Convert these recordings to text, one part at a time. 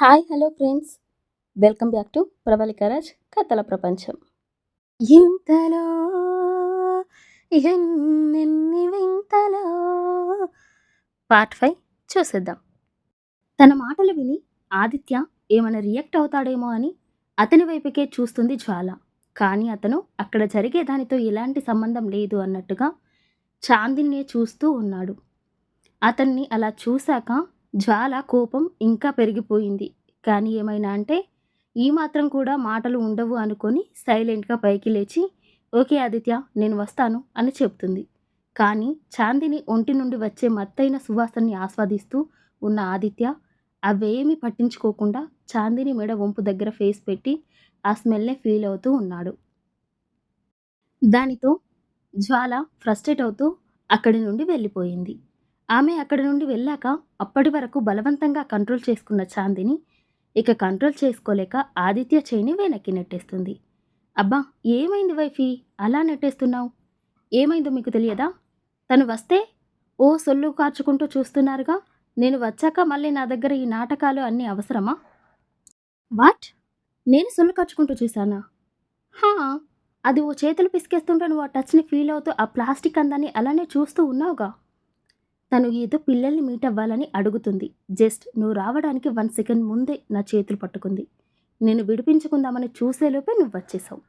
Hi hello friends. Welcome back to ప్రబలికరాజ్ కథల ప్రపంచం. ఇంతలో ఎన్నెన్ని వింతలో పార్ట్ ఫైవ్ చూసేద్దాం. తన మాటలు విని ఆదిత్య ఏమైనా రియాక్ట్ అవుతాడేమో అని అతని వైపుకే చూస్తుంది జ్వాల. కానీ అతను అక్కడ జరిగే దానితో ఎలాంటి సంబంధం లేదు అన్నట్టుగా చాందిన్నే చూస్తూ ఉన్నాడు. అతన్ని అలా చూశాక జ్వాల కోపం ఇంకా పెరిగిపోయింది. కానీ ఏమైనా అంటే ఈ మాత్రం కూడా మాటలు ఉండవు అనుకొని సైలెంట్గా పైకి లేచి ఓకే ఆదిత్య నేను వస్తాను అని చెప్తుంది. కానీ చాందిని ఒంటి నుండి వచ్చే మత్తైన సువాసనని ఆస్వాదిస్తూ ఉన్న ఆదిత్య అవేమీ పట్టించుకోకుండా చాందిని మెడ వంపు దగ్గర ఫేస్ పెట్టి ఆ స్మెల్నే ఫీల్ అవుతూ ఉన్నాడు. దానితో జ్వాల ఫ్రస్ట్రేట్ అవుతూ అక్కడి నుండి వెళ్ళిపోయింది. ఆమె అక్కడి నుండి వెళ్ళాక అప్పటి వరకు బలవంతంగా కంట్రోల్ చేసుకున్న చాందిని ఇక కంట్రోల్ చేసుకోలేక ఆదిత్య చేయిని వెనక్కి నెట్టేస్తుంది. అబ్బా ఏమైంది వైఫీ? అలా నెట్టేస్తున్నావు? ఏమైందో మీకు తెలియదా? తను వస్తే ఓ సొల్లు కార్చుకుంటూ చూస్తున్నారుగా నేను వచ్చాక మళ్ళీ నా దగ్గర ఈ నాటకాలు అన్నీ అవసరమా? వాట్? నేను సొల్లు కార్చుకుంటూ చూసానా హా అది ఓ చేతులు పిసికేస్తుంటే నువ్వు ఆ టచ్ని ఫీల్ అవుతూ ఆ ప్లాస్టిక్ అందాన్ని అలానే చూస్తూ ఉన్నావుగా. తను ఏదో పిల్లల్ని మీట్ అవ్వాలని అడుగుతుంది. జస్ట్ నువ్వు రావడానికి వన్ సెకండ్ ముందే నా చేతులు పట్టుకుంది. నేను విడిపించుకుందామని చూసేలోపే నువ్వు వచ్చేసావు.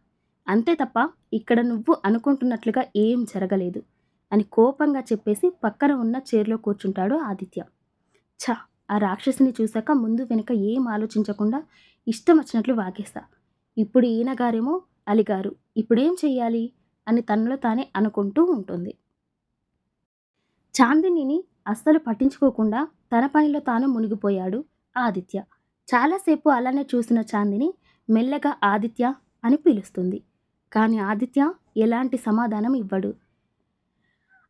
అంతే తప్ప ఇక్కడ నువ్వు అనుకుంటున్నట్లుగా ఏం జరగలేదు అని కోపంగా చెప్పేసి పక్కన ఉన్న చైర్లో కూర్చుంటాడు ఆదిత్య. ఛ ఆ రాక్షసిని చూశాక ముందు వెనుక ఏం ఆలోచించకుండా ఇష్టం వచ్చినట్లు వాగేస్తా. ఇప్పుడు ఈయన గారేమో అలిగారు. ఇప్పుడేం చెయ్యాలి అని తనలో తానే అనుకుంటూ ఉంటుంది. చాందినిని అస్సలు పట్టించుకోకుండా తన పనిలో తాను మునిగిపోయాడు ఆదిత్య. చాలాసేపు అలానే చూసిన చాందిని మెల్లగా ఆదిత్య అని పిలుస్తుంది. కానీ ఆదిత్య ఎలాంటి సమాధానం ఇవ్వడు.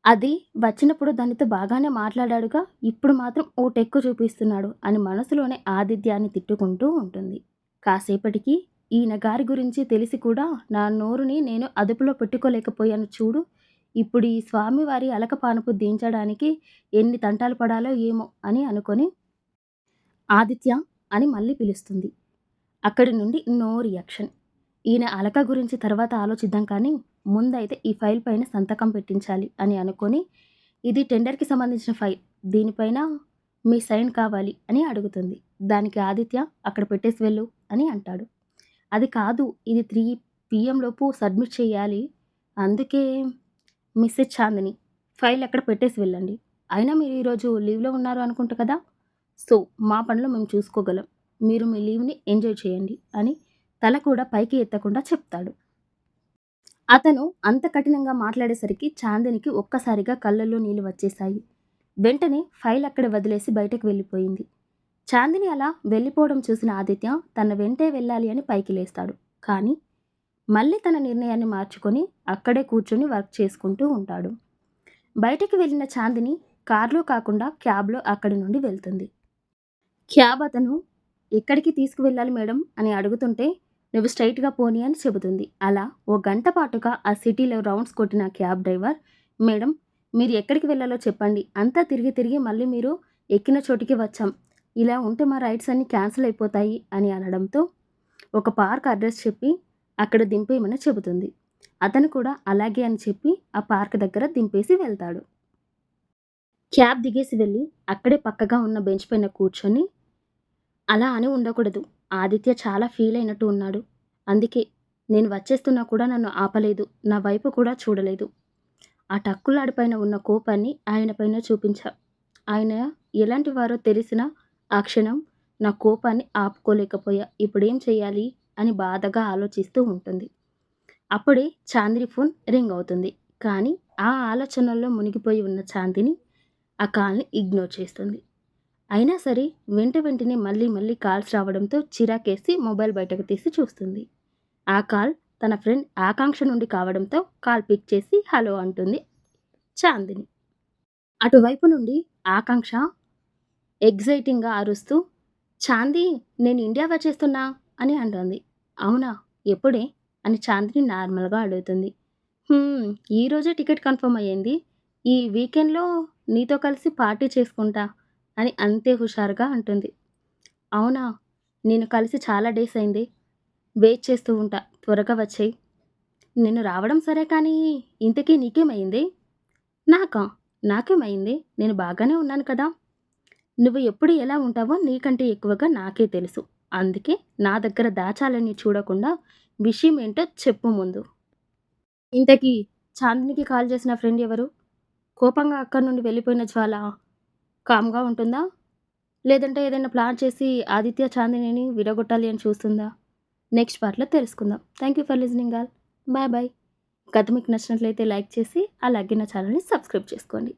అది వచ్చినప్పుడు దానితో బాగానే మాట్లాడాడుగా ఇప్పుడు మాత్రం ఓ టెక్కు చూపిస్తున్నాడు అని మనసులోనే ఆదిత్యాన్ని తిట్టుకుంటూ ఉంటుంది. కాసేపటికి ఈయన గారి గురించి తెలిసి కూడా నా నోరుని నేను అదుపులో పెట్టుకోలేకపోయాను చూడు ఇప్పుడు ఈ స్వామివారి అలకపానుపు దించడానికి ఎన్ని తంటాలు పడాలో ఏమో అని అనుకొని ఆదిత్య అని మళ్ళీ పిలుస్తుంది. అక్కడి నుండి నో రియాక్షన్ ఈయన అలక గురించి తర్వాత ఆలోచిద్దాం కానీ ముందైతే ఈ ఫైల్ పైన సంతకం పెట్టించాలి అని అనుకొని ఇది టెండర్కి సంబంధించిన ఫైల్ దీనిపైన మీ సైన్ కావాలి అని అడుగుతుంది. దానికి ఆదిత్య అక్కడ పెట్టేసి వెళ్ళు అని అంటాడు. అది కాదు ఇది త్రీ పిఎం లోపు సబ్మిట్ చేయాలి. అందుకే మిస్సెస్ చాందిని ఫైల్ ఎక్కడ పెట్టేసి వెళ్ళండి. అయినా మీరు ఈరోజు లీవ్లో ఉన్నారు అనుకుంటా కదా? సో మా పనిలో మేము చూసుకోగలం. మీరు మీ లీవ్ని ఎంజాయ్ చేయండి అని తల కూడా పైకి ఎత్తకుండా చెప్తాడు. అతను అంత కఠినంగా మాట్లాడేసరికి చాందినికి ఒక్కసారిగా కళ్ళల్లో నీళ్ళు వచ్చేశాయి. వెంటనే ఫైల్ అక్కడ వదిలేసి బయటకు వెళ్ళిపోయింది. చాందిని అలా వెళ్ళిపోవడం చూసిన ఆదిత్య తన వెంటే వెళ్ళాలి అని పైకి లేస్తాడు. కానీ మళ్ళీ తన నిర్ణయాన్ని మార్చుకొని అక్కడే కూర్చొని వర్క్ చేసుకుంటూ ఉంటాడు. బయటికి వెళ్ళిన చాందిని కార్లో కాకుండా క్యాబ్లో అక్కడి నుండి వెళ్తుంది. క్యాబ్ అతను ఎక్కడికి తీసుకువెళ్ళాలి మేడం? అని అడుగుతుంటే నువ్వు స్ట్రైట్గా పోనీ అని చెబుతుంది. అలా ఓ గంట పాటుగా ఆ సిటీలో రౌండ్స్ కొట్టిన క్యాబ్ డ్రైవర్ మేడం మీరు ఎక్కడికి వెళ్ళాలో చెప్పండి. అంతా తిరిగి తిరిగి మళ్ళీ మీరు ఎక్కిన చోటికి వచ్చాం. ఇలా ఉంటే మా రైడ్స్ అన్నీ క్యాన్సిల్ అయిపోతాయి అని అనడంతో ఒక పార్క్ అడ్రస్ చెప్పి అక్కడ దింపేయమని చెబుతుంది. అతను కూడా అలాగే అని చెప్పి ఆ పార్క్ దగ్గర దింపేసి వెళ్తాడు. క్యాబ్ దిగేసి వెళ్ళి అక్కడే పక్కగా ఉన్న బెంచ్ పైన కూర్చొని అలా అని ఉండకూడదు. ఆదిత్య చాలా ఫీల్ అయినట్టు ఉన్నాడు. అందుకే నేను వచ్చేస్తున్నా కూడా నన్ను ఆపలేదు. నా వైపు కూడా చూడలేదు. ఆ టక్కులాడిపైన ఉన్న కోపాన్ని ఆయన పైన చూపించా ఆయన ఎలాంటి వారో తెలిసిన ఆ క్షణం నా కోపాన్ని ఆపుకోలేకపోయా. ఇప్పుడేం చేయాలి? అని బాధగా ఆలోచిస్తూ ఉంటుంది. అప్పుడే చాందిని ఫోన్ రింగ్ అవుతుంది. కానీ ఆ ఆలోచనల్లో మునిగిపోయి ఉన్న చాందిని ఆ కాల్ని ఇగ్నోర్ చేస్తుంది. అయినా సరే వెంట వెంటనే మళ్ళీ మళ్ళీ కాల్స్ రావడంతో చిరాకేసి మొబైల్ బయటకు తీసి చూస్తుంది. ఆ కాల్ తన ఫ్రెండ్ ఆకాంక్ష నుండి కావడంతో కాల్ పిక్ చేసి హలో అంటుంది చాందిని. అటువైపు నుండి ఆకాంక్ష ఎగ్జైటింగ్గా అరుస్తూ చాంది నేను ఇండియా వచ్చేస్తున్నా అని అంటుంది. అవునా? ఎప్పుడే? అని చాందిని నార్మల్గా అడుగుతుంది. ఈరోజే టికెట్ కన్ఫర్మ్ అయ్యింది. ఈ వీకెండ్లో నీతో కలిసి పార్టీ చేసుకుంటా అని అంతే హుషారుగా అంటుంది. అవునా? నేను కలిసి చాలా డేస్ అయింది. వెయిట్ చేస్తూ ఉంటా. త్వరగా వచ్చేయి. నేను రావడం సరే కానీ ఇంతకీ నీకేమైంది? నాకా? నాకేమైంది? నేను బాగానే ఉన్నాను కదా. నువ్వు ఎప్పుడు ఎలా ఉంటావో నీకంటే ఎక్కువగా నాకే తెలుసు. అందుకే నా దగ్గర దాచాలని చూడకుండా విషయం ఏంటో చెప్పు ముందు. ఇంతకీ చాందినికి కాల్ చేసిన ఫ్రెండ్ ఎవరు? కోపంగా అక్కడి నుండి వెళ్ళిపోయిన జ్వాల కామ్గా ఉంటుందా? లేదంటే ఏదైనా ప్లాన్ చేసి ఆదిత్య చాందినిని విడగొట్టాలి అని చూస్తుందా? నెక్స్ట్ పార్ట్లో తెలుసుకుందాం. Thank you for listening all bye bye కథ మీకు నచ్చినట్లయితే లైక్ చేసి అలాగే నా ఛానల్ని సబ్స్క్రైబ్ చేసుకోండి.